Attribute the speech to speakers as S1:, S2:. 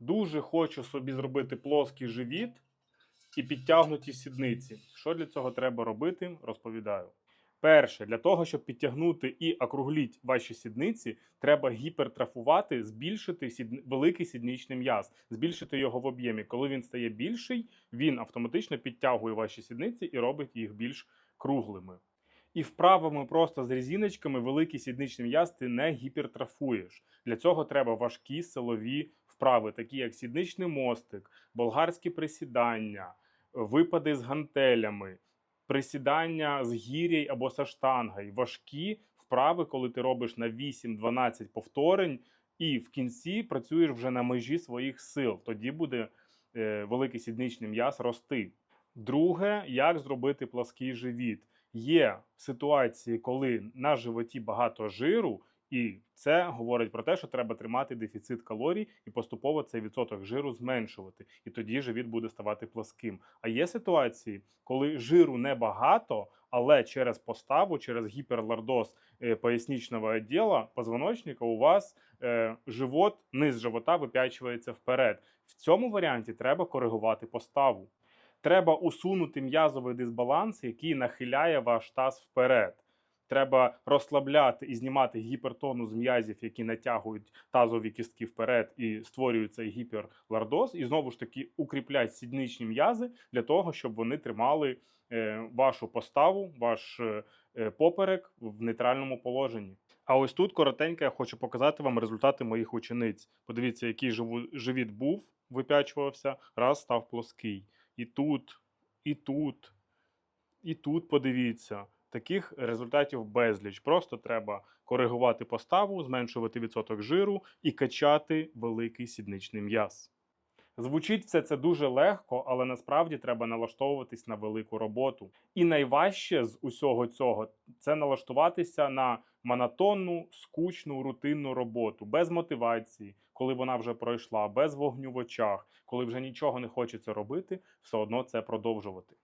S1: Дуже хочу собі зробити плоский живіт і підтягнуті сідниці. Що для цього треба робити, розповідаю. Перше, для того, щоб підтягнути і округліть ваші сідниці, треба гіпертрафувати, збільшити сід... великий сідничний м'яз, збільшити його в об'ємі. Коли він стає більший, він автоматично підтягує ваші сідниці і робить їх більш круглими. І вправами просто з резиночками великий сідничний м'яз ти не гіпертрафуєш. Для цього треба важкі силові вправи, такі як сідничний мостик, болгарські присідання, випади з гантелями, присідання з гір'єю або со штангою, важкі вправи, коли ти робиш на 8-12 повторень, і в кінці працюєш вже на межі своїх сил. Тоді буде е, великий сідничний м'яз рости. Друге, як зробити плаский живіт. Є ситуації, коли на животі багато жиру, і це говорить про те, що треба тримати дефіцит калорій і поступово цей відсоток жиру зменшувати. І тоді живіт буде ставати пласким. А є ситуації, коли жиру небагато, але через поставу, через гіперлордоз е, поясничного відділу позвоночника у вас е, живот, низ живота вип'ячується вперед. В цьому варіанті треба коригувати поставу. Треба усунути м'язовий дисбаланс, який нахиляє ваш таз вперед. Треба розслабляти і знімати гіпертонус м'язів, які натягують тазові кістки вперед і створюють цей гіперлордоз. І знову ж таки укріплять сідничні м'язи для того, щоб вони тримали е, вашу поставу, ваш е, е, поперек в нейтральному положенні. А ось тут коротенько я хочу показати вам результати моїх учениць. Подивіться, який живіт був, вип'ячувався, раз став плоский. І тут, і тут, і тут подивіться. Таких результатів безліч. Просто треба коригувати поставу, зменшувати відсоток жиру і качати великий сідничний м'яз. Звучить все це дуже легко, але насправді треба налаштовуватись на велику роботу. І найважче з усього цього це налаштуватися на монотонну, скучну, рутинну роботу, без мотивації, коли вона вже пройшла, без вогню в очах, коли вже нічого не хочеться робити, все одно це продовжувати.